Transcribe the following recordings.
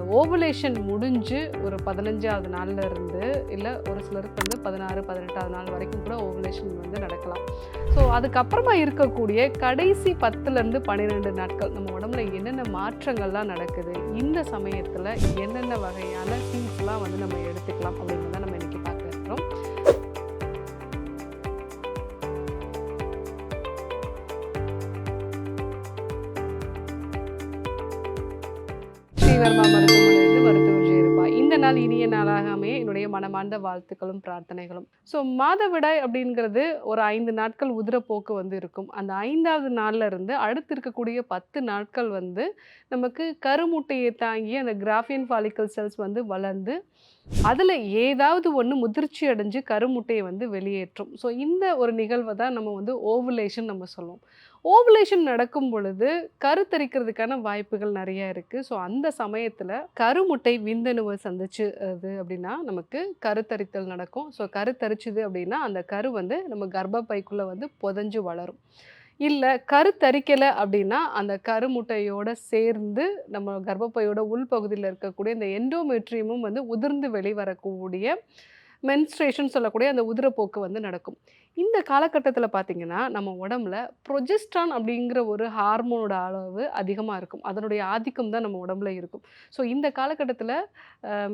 அந்த ஓவலேஷன் முடிஞ்சு ஒரு பதினஞ்சாவது நாள்ல இருந்து இல்லை ஒரு சிலருக்கு வந்து பதினாறு பதினெட்டாவது நாள் வரைக்கும் கூட ஓவலேஷன் வந்து நடக்கலாம். ஸோ அதுக்கப்புறமா இருக்கக்கூடிய கடைசி பத்துலேருந்து பன்னிரெண்டு நாட்கள் நம்ம உடம்புல என்னென்ன மாற்றங்கள்லாம் நடக்குது இந்த சமயத்தில் என்னென்ன வகையான சீன்ஸ்லாம் வந்து நம்ம எடுத்துக்கலாம் அப்படிங்கிறத நம்ம இன்னைக்கு பார்க்க இருக்கிறோம். ஸ்ரீவர்மா மருந்து நாள் இனிய நாளாகாமே என்னுடைய மனமார்ந்த வாழ்த்துக்களும் பிரார்த்தனைகளும். ஸோ மாதவிடாய் அப்படிங்கிறது ஒரு ஐந்து நாட்கள் உதிரப்போக்கு வந்து இருக்கும். அந்த ஐந்தாவது நாள்ல இருந்து அடுத்து இருக்கக்கூடிய பத்து நாட்கள் வந்து நமக்கு கருமுட்டையை தாங்கி அந்த கிராஃபியன் ஃபாலிக்கல் செல்ஸ் வந்து வளர்ந்து அதில் ஏதாவது ஒன்று முதிர்ச்சி அடைஞ்சு கருமுட்டையை வந்து வெளியேற்றும். ஸோ இந்த ஒரு நிகழ்வை தான் நம்ம வந்து ஓவுலேஷன் நம்ம சொல்லுவோம். ஓவலேஷன் நடக்கும் பொழுது கருத்தரிக்கிறதுக்கான வாய்ப்புகள் நிறைய இருக்குது ஸோ அந்த சமயத்தில் கருமுட்டை விந்தணுவை சந்திச்சு அது அப்படின்னா நமக்கு கருத்தரித்தல் நடக்கும். ஸோ கருத்தரிச்சுது அப்படின்னா அந்த கரு வந்து நம்ம கர்ப்பப்பைக்குள்ளே வந்து புதஞ்சு வளரும். இல்லை கருத்தரிக்கலை அப்படின்னா அந்த கருமுட்டையோடு சேர்ந்து நம்ம கர்ப்பப்பையோட உள்பகுதியில் இருக்கக்கூடிய இந்த எண்டோமெட்ரியமும் வந்து உதிர்ந்து வெளிவரக்கூடிய மென்ஸ்ட்ரேஷன் சொல்லக்கூடிய அந்த உதிரப்போக்கு வந்து நடக்கும். இந்த காலகட்டத்தில் பார்த்தீங்கன்னா நம்ம உடம்புல ப்ரொஜெஸ்ட்ரான் அப்படிங்கிற ஒரு ஹார்மோனோட அளவு அதிகமாக இருக்கும். அதனுடைய ஆதிக்கம் தான் நம்ம உடம்புல இருக்கும். ஸோ இந்த காலகட்டத்தில்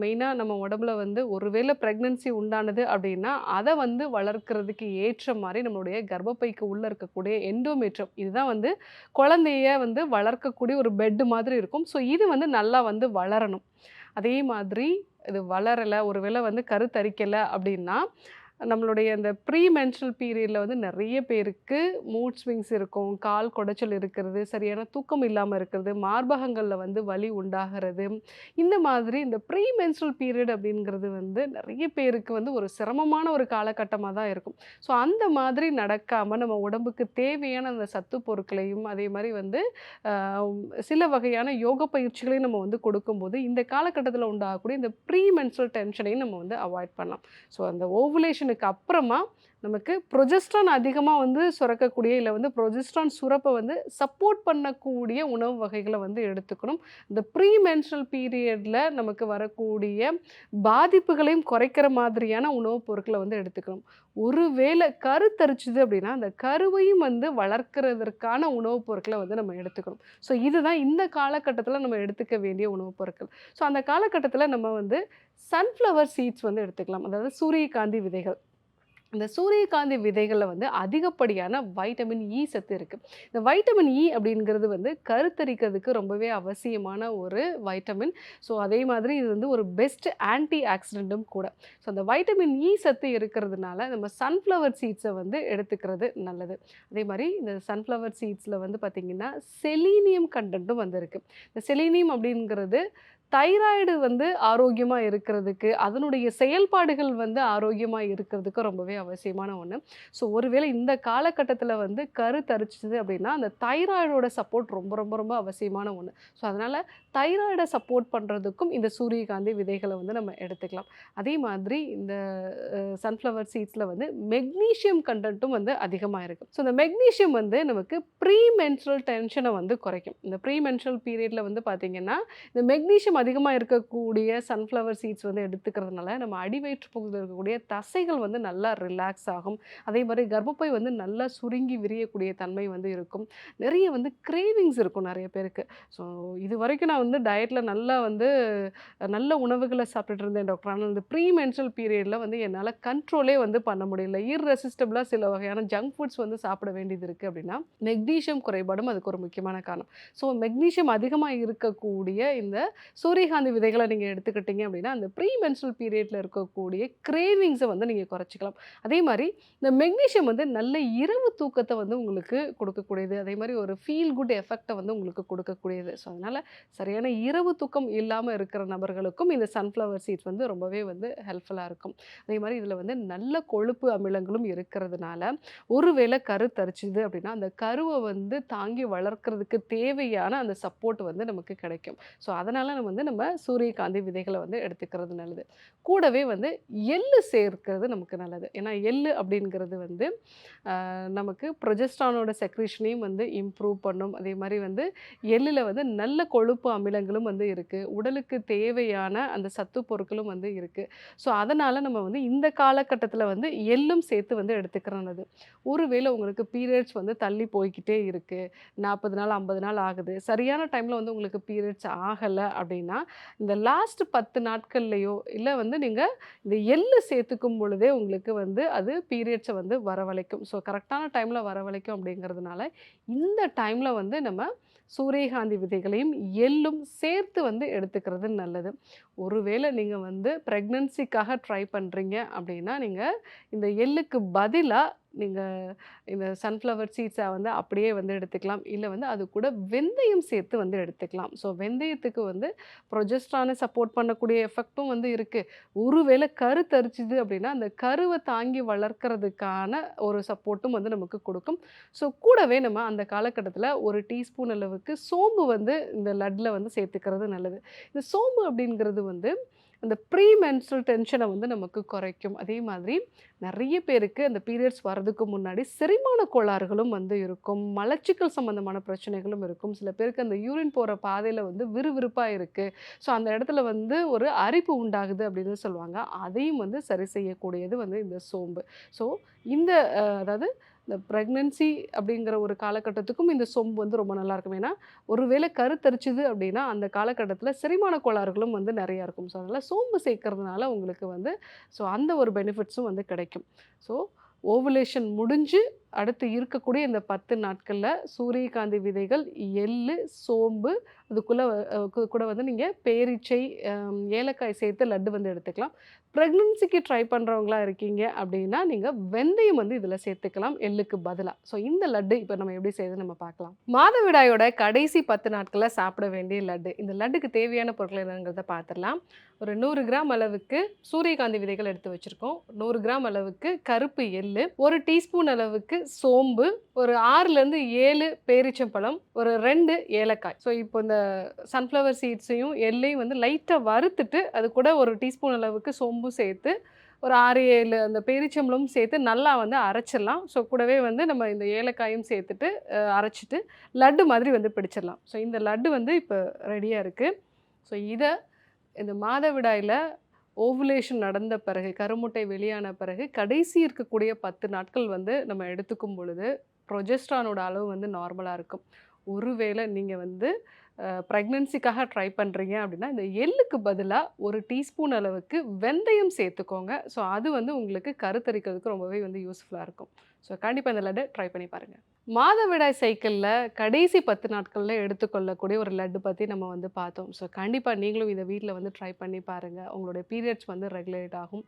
மெயினாக நம்ம உடம்புல வந்து ஒருவேளை ப்ரெக்னன்சி உண்டானது அப்படின்னா அதை வந்து வளர்க்குறதுக்கு ஏற்ற மாதிரி நம்மளுடைய கர்ப்பப்பைக்கு உள்ளே இருக்கக்கூடிய எண்டோமேற்றம் இதுதான் வந்து குழந்தைய வந்து வளர்க்கக்கூடிய ஒரு பெட்டு மாதிரி இருக்கும். ஸோ இது வந்து நல்லா வந்து வளரணும். அதே மாதிரி இது வளரலை ஒருவேளை வந்து கருத்தரிக்கலை அப்படின்னா நம்மளுடைய அந்த ப்ரீ மென்ஸ்ட்ரல் பீரியடில் வந்து நிறைய பேருக்கு மூட் ஸ்விங்ஸ் இருக்கும் கால் குடைச்சல் இருக்கிறது சரியான தூக்கம் இல்லாமல் இருக்கிறது மார்பகங்களில் வந்து வலி உண்டாகிறது. இந்த மாதிரி இந்த ப்ரீ மென்ஸ்ட்ரல் பீரியட் அப்படிங்கிறது வந்து நிறைய பேருக்கு வந்து ஒரு சிரமமான ஒரு காலகட்டமாக தான் இருக்கும். ஸோ அந்த மாதிரி நடக்காமல் நம்ம உடம்புக்கு தேவையான அந்த சத்து பொருட்களையும் அதே மாதிரி வந்து சில வகையான யோக பயிற்சிகளையும் நம்ம வந்து கொடுக்கும்போது இந்த காலகட்டத்தில் உண்டாகக்கூடிய இந்த ப்ரீ மென்ஸ்ட்ரல் டென்ஷனையும் நம்ம வந்து அவாய்ட் பண்ணலாம். ஸோ அந்த ஓவுலேஷன் ஓவுலேஷனுக்கு அப்புறமா நமக்கு ப்ரொஜெஸ்ட்ரான் அதிகமாக வந்து சுரக்கக்கூடிய இல்லை வந்து ப்ரொஜெஸ்ட்ரான் சுரப்பை வந்து சப்போர்ட் பண்ணக்கூடிய உணவு வகைகளை வந்து எடுத்துக்கணும். இந்த ப்ரீ மென்ஸ்ட்ரல் பீரியடில் நமக்கு வரக்கூடிய பாதிப்புகளையும் குறைக்கிற மாதிரியான உணவுப் பொருட்களை வந்து எடுத்துக்கணும். ஒருவேளை கருத்தரிச்சுது அப்படின்னா அந்த கருவையும் வந்து வளர்க்கறதற்கான உணவுப் பொருட்களை வந்து நம்ம எடுத்துக்கணும். ஸோ இதுதான் இந்த காலகட்டத்தில் நம்ம எடுத்துக்க வேண்டிய உணவுப் பொருட்கள். ஸோ அந்த காலகட்டத்தில் நம்ம வந்து சன்ஃப்ளவர் சீட்ஸ் வந்து எடுத்துக்கலாம். அதாவது சூரியகாந்தி விதைகள். இந்த சூரியகாந்தி விதைகளில் வந்து அதிகப்படியான வைட்டமின் இ e சத்து இருக்குது இந்த வைட்டமின் இ e அப்படிங்கிறது வந்து கருத்தரிக்கிறதுக்கு ரொம்பவே அவசியமான ஒரு வைட்டமின் ஸோ அதே மாதிரி இது வந்து ஒரு பெஸ்ட் ஆன்டி ஆக்சிடெண்ட்டும் கூட. ஸோ அந்த வைட்டமின் இ e சத்து இருக்கிறதுனால நம்ம சன்ஃப்ளவர் சீட்ஸை வந்து எடுத்துக்கிறது நல்லது. அதே மாதிரி இந்த சன்ஃப்ளவர் சீட்ஸில் வந்து பார்த்திங்கன்னா செலீனியம் கண்டென்ட்டும் வந்திருக்கு. இந்த செலீனியம் அப்படிங்கிறது தைராய்டு வந்து ஆரோக்கியமாக இருக்கிறதுக்கு அதனுடைய செயல்பாடுகள் வந்து ஆரோக்கியமாக இருக்கிறதுக்கு ரொம்பவே அவசியமான ஒன்று ஸோ ஒருவேளை இந்த காலகட்டத்தில் வந்து கரு தரிச்சிது அப்படின்னா அந்த தைராய்டோட சப்போர்ட் ரொம்ப ரொம்ப ரொம்ப அவசியமான ஒன்று ஸோ அதனால் தைராய்டை சப்போர்ட் பண்ணுறதுக்கும் இந்த சூரியகாந்தி விதைகளை வந்து நம்ம எடுத்துக்கலாம். அதே மாதிரி இந்த சன்ஃப்ளவர் சீட்ஸில் வந்து மெக்னீஷியம் கண்டென்ட்டும் வந்து அதிகமாக இருக்கும். ஸோ இந்த மெக்னீஷியம் வந்து நமக்கு ப்ரீ மென்ஸ்ட்ரல் டென்ஷனை வந்து குறைக்கும். இந்த ப்ரீ மென்ஸ்ட்ரல் பீரியடில் வந்து பார்த்திங்கன்னா இந்த மெக்னீஷியம் அதிகமாக இருக்கக்கூடிய சன்ஃப்ளவர் சீட்ஸ் வந்து எடுத்துக்கிறதுனால நம்ம அடிவயிற்று பகுதியில் இருக்கக்கூடிய தசைகள் வந்து நல்லா ரிலாக்ஸ் ஆகும். அதே மாதிரி கர்ப்பப்பை வந்து நல்லா சுருங்கி விரியக்கூடிய தன்மை வந்து இருக்கும். நிறைய வந்து கிரேவிங்ஸ் இருக்கும் நிறைய பேருக்கு. ஸோ இது வரைக்கும் நான் வந்து டயட்டில் நல்லா வந்து நல்ல உணவுகளை சாப்பிட்டுட்டு இருந்தேன் டாக்டர் ஆனால் இந்த ப்ரீ மென்ஸ்ட்ரல் பீரியடில் வந்து என்னால் கண்ட்ரோலே வந்து பண்ண முடியல. இர்ரெசிஸ்டபிளாக சில வகையான ஜங்க் ஃபுட்ஸ் வந்து சாப்பிட வேண்டியது இருக்குது அப்படின்னா மெக்னீஷியம் குறைபாடும் அதுக்கு ஒரு முக்கியமான காரணம். ஸோ மெக்னீஷியம் அதிகமாக இருக்கக்கூடிய இந்த சூரியகாந்தி விதைகளை நீங்கள் எடுத்துக்கிட்டீங்க அப்படின்னா அந்த ப்ரீ மென்ஸ்ட்ரல் பீரியடில் இருக்கக்கூடிய கிரேவிங்ஸை வந்து நீங்கள் குறைச்சிக்கலாம். அதே மாதிரி இந்த மெக்னீஷியம் வந்து நல்ல இரவு தூக்கத்தை வந்து உங்களுக்கு கொடுக்கக்கூடியது. அதே மாதிரி ஒரு ஃபீல் குட் எஃபெக்டை வந்து உங்களுக்கு கொடுக்கக்கூடியது. ஸோ அதனால் சரியான இரவு தூக்கம் இல்லாமல் இருக்கிற நபர்களுக்கும் இந்த சன்ஃப்ளவர் சீட்ஸ் வந்து ரொம்பவே வந்து ஹெல்ப்ஃபுல்லாக இருக்கும். அதே மாதிரி இதில் வந்து நல்ல கொழுப்பு அமிலங்களும் இருக்கிறதுனால ஒருவேளை கரு தரிச்சுது அப்படின்னா அந்த கருவை வந்து தாங்கி வளர்க்குறதுக்கு தேவையான அந்த சப்போர்ட் வந்து நமக்கு கிடைக்கும். ஸோ அதனால் நம்ம வந்து வந்து நம்ம சூரியகாந்தி விதைகளை வந்து எடுத்துக்கிறது நல்லது. கூடவே வந்து எள்ளு சேர்க்கிறது நமக்கு நல்லது. ஏன்னா எள்ளு அப்படிங்கிறது வந்து நமக்கு ப்ரொஜெஸ்ட்ரானோட செக்ரேஷனையும் வந்து இம்ப்ரூவ் பண்ணும். அதே மாதிரி வந்து எள்ளில் வந்து நல்ல கொழுப்பு அமிலங்களும் வந்து இருக்குது உடலுக்கு தேவையான அந்த சத்து பொருட்களும் வந்து இருக்குது ஸோ அதனால் நம்ம வந்து இந்த காலகட்டத்தில் வந்து எள்ளும் சேர்த்து வந்து எடுத்துக்கிறது ஒருவேளை உங்களுக்கு பீரியட்ஸ் வந்து தள்ளி போய்கிட்டே இருக்குது நாற்பது நாள் ஐம்பது நாள் ஆகுது. சரியான டைமில் வந்து உங்களுக்கு பீரியட்ஸ் ஆகலை அப்படின்னா இந்த லாஸ்ட் பத்து நாட்கள்லையோ இல்லை வந்து நீங்கள் இந்த எள்ளு சேர்த்துக்கும் பொழுதே உங்களுக்கு வந்து வந்து அது பீரியட்ஸை வந்து வரவழைக்கும். ஸோ கரெக்டான டைமில் வரவழைக்கும் அப்படிங்கிறதுனால இந்த டைமில் வந்து நம்ம சூரியகாந்தி விதைகளையும் எள்ளும் சேர்த்து வந்து எடுத்துக்கிறது நல்லது. ஒருவேளை நீங்கள் வந்து ப்ரெக்னன்சிக்காக ட்ரை பண்ணுறீங்க அப்படின்னா நீங்கள் இந்த எள்ளுக்கு பதிலாக நீங்கள் இந்த சன்ஃப்ளவர் சீட்ஸை வந்து அப்படியே வந்து எடுத்துக்கலாம். இல்லை வந்து அது கூட வெந்தயம் சேர்த்து வந்து எடுத்துக்கலாம். ஸோ வெந்தயத்துக்கு வந்து ப்ரொஜெஸ்ட்ரானை சப்போர்ட் பண்ணக்கூடிய எஃபெக்ட்டும் வந்து இருக்குது ஒருவேளை கரு தரிச்சுது அப்படின்னா அந்த கருவை தாங்கி வளர்க்கறதுக்கான ஒரு சப்போர்ட்டும் வந்து நமக்கு கொடுக்கும். ஸோ கூடவே நம்ம அந்த காலகட்டத்தில் ஒரு டீஸ்பூன் அளவுக்கு சோம்பு வந்து இந்த லட்டில் வந்து சேர்த்துக்கிறது நல்லது. இந்த சோம்பு அப்படிங்கிறது வந்து அந்த ப்ரீ மென்ஸ்ட்ரல் டென்ஷனை வந்து நமக்கு குறைக்கும். அதே மாதிரி நிறைய பேருக்கு அந்த பீரியட்ஸ் வர்றதுக்கு முன்னாடி செரிமான கோளாறுகளும் வந்து இருக்கும். மலச்சிக்கல் சம்மந்தமான பிரச்சனைகளும் இருக்கும். சில பேருக்கு அந்த யூரின் போகிற பாதையில் வந்து விறுவிறுப்பாக இருக்குது ஸோ அந்த இடத்துல வந்து ஒரு அரிப்பு உண்டாகுது அப்படின்னு சொல்லுவாங்க. அதையும் வந்து சரி செய்யக்கூடியது வந்து இந்த சோம்பு. ஸோ இந்த அதாவது இந்த ப்ரெக்னென்சி அப்படிங்கிற ஒரு காலகட்டத்துக்கும் இந்த சொம்பு வந்து ரொம்ப நல்லா இருக்கும். ஏன்னா ஒருவேளை கருத்தரிச்சுது அப்படின்னா அந்த காலகட்டத்தில் செரிமான கோளாறுகளும் வந்து நிறையா இருக்கும். ஸோ அதனால் சோம்பு சேர்க்கறதுனால உங்களுக்கு வந்து ஸோ அந்த ஒரு பெனிஃபிட்ஸும் வந்து கிடைக்கும். ஸோ ஓவலேஷன் முடிஞ்சு அடுத்து இருக்கக்கூடிய இந்த பத்து நாட்களில் சூரியகாந்தி விதைகள் எள்ளு சோம்பு அதுக்குள்ளே கூட வந்து நீங்கள் பேரீச்சை ஏலக்காய் சேர்த்து லட்டு வந்து எடுத்துக்கலாம். ப்ரெக்னன்சிக்கு ட்ரை பண்ணுறவங்களா இருக்கீங்க அப்படின்னா நீங்கள் வெந்தயம் வந்து இதில் சேர்த்துக்கலாம் எள்ளுக்கு பதிலாக ஸோ இந்த லட்டு இப்போ நம்ம எப்படி செய்யுது நம்ம பார்க்கலாம். மாதவிடாயோட கடைசி பத்து நாட்களில் சாப்பிட வேண்டிய லட்டு. இந்த லட்டுக்கு தேவையான பொருட்கள் என்னங்கிறத பார்த்துடலாம் ஒரு நூறு கிராம் அளவுக்கு சூரியகாந்தி விதைகள் எடுத்து வச்சுருக்கோம். நூறு கிராம் அளவுக்கு கருப்பு எள்ளு ஒரு டீஸ்பூன் அளவுக்கு சோம்பு ஒரு ஆறுலேருந்து ஏழு பேரிச்சம்பழம் ஒரு ரெண்டு ஏலக்காய். ஸோ இப்போ இந்த சன்ஃப்ளவர் சீட்ஸையும் எள்ளையும் வந்து லைட்டாக வறுத்துட்டு அது கூட ஒரு டீஸ்பூன் அளவுக்கு சோம்பும் சேர்த்து ஒரு ஆறு ஏழு அந்த பேரிச்சம்பளமும் சேர்த்து நல்லா வந்து அரைச்சிடலாம். ஸோ கூடவே வந்து நம்ம இந்த ஏலக்காயும் சேர்த்துட்டு அரைச்சிட்டு லட்டு மாதிரி வந்து பிடிச்சிடலாம். ஸோ இந்த லட்டு வந்து இப்போ ரெடியாக இருக்குது ஸோ இதை இந்த மாதவிடாயில் ஓவுலேஷன் நடந்த பிறகு கருமுட்டை வெளியான பிறகு கடைசி இருக்கக்கூடிய பத்து நாட்கள் வந்து நம்ம எடுத்துக்கும் பொழுது ப்ரொஜெஸ்ட்ரானோட அளவு வந்து நார்மலாக இருக்கும். ஒருவேளை நீங்கள் வந்து ப்ரெக்னென்சிக்காக ட்ரை பண்ணுறீங்க அப்படின்னா இந்த எள்ளுக்கு பதிலாக ஒரு டீஸ்பூன் அளவுக்கு வெந்தயம் சேர்த்துக்கோங்க. ஸோ அது வந்து உங்களுக்கு கருத்தரிக்கிறதுக்கு ரொம்பவே வந்து யூஸ்ஃபுல்லாக இருக்கும். ஸோ கண்டிப்பாக இந்த லட்டு ட்ரை பண்ணி பாருங்கள் மாதவிடாய் சைக்கிளில் கடைசி பத்து நாட்களில் எடுத்துக்கொள்ளக்கூடிய ஒரு லட்டு பற்றி நம்ம வந்து பார்த்தோம். ஸோ கண்டிப்பாக நீங்களும் இதை வீட்டில் வந்து ட்ரை பண்ணி பாருங்கள் உங்களுடைய பீரியட்ஸ் வந்து ரெகுலேட் ஆகும்.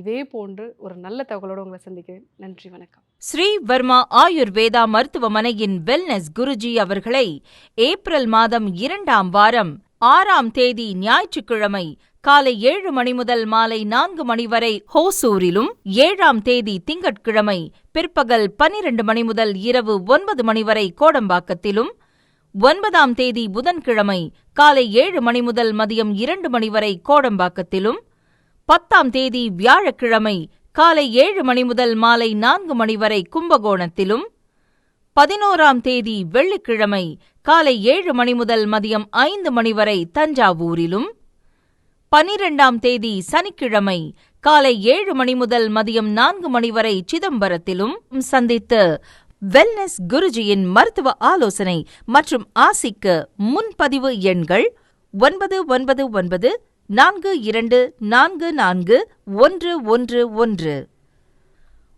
இதே போன்று ஒரு நல்ல தகவலோடு உங்களை சந்திக்கிறேன். நன்றி வணக்கம். ஸ்ரீ வர்மா ஆயுர்வேதா மருத்துவமனையின் வெல்னஸ் குருஜி அவர்களை ஏப்ரல் மாதம் இரண்டாம் வாரம் ஆறாம் தேதி ஞாயிற்றுக்கிழமை காலை ஏழு மணி முதல் மாலை நான்கு மணி வரை ஹோசூரிலும் ஏழாம் தேதி திங்கட்கிழமை பிற்பகல் பனிரெண்டு மணி முதல் இரவு ஒன்பது மணி வரை கோடம்பாக்கத்திலும் ஒன்பதாம் தேதி புதன்கிழமை காலை ஏழு மணி முதல் மதியம் இரண்டு மணி வரை கோடம்பாக்கத்திலும் பத்தாம் தேதி வியாழக்கிழமை காலை ஏழு மணி முதல் மாலை நான்கு மணி வரை கும்பகோணத்திலும் பதினோராம் தேதி வெள்ளிக்கிழமை காலை ஏழு மணி முதல் மதியம் ஐந்து மணி வரை தஞ்சாவூரிலும் பனிரெண்டாம் தேதி சனிக்கிழமை காலை ஏழு மணி முதல் மதியம் நான்கு மணி வரை சிதம்பரத்திலும் சந்தித்து வெல்னஸ் குருஜியின் மருத்துவ ஆலோசனை மற்றும் ஆசிக்கு முன்பதிவு எண்கள் ஒன்பது ஒன்பது ஒன்பது நான்கு இரண்டு நான்கு நான்கு ஒன்று ஒன்று ஒன்று.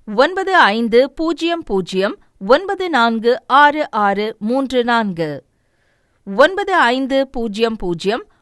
ஒன்பது ஐந்து பூஜ்ஜியம் பூஜ்ஜியம் ஒன்பது நான்கு ஆறு ஆறு மூன்று நான்கு. ஒன்பது ஐந்து பூஜ்ஜியம் பூஜ்ஜியம்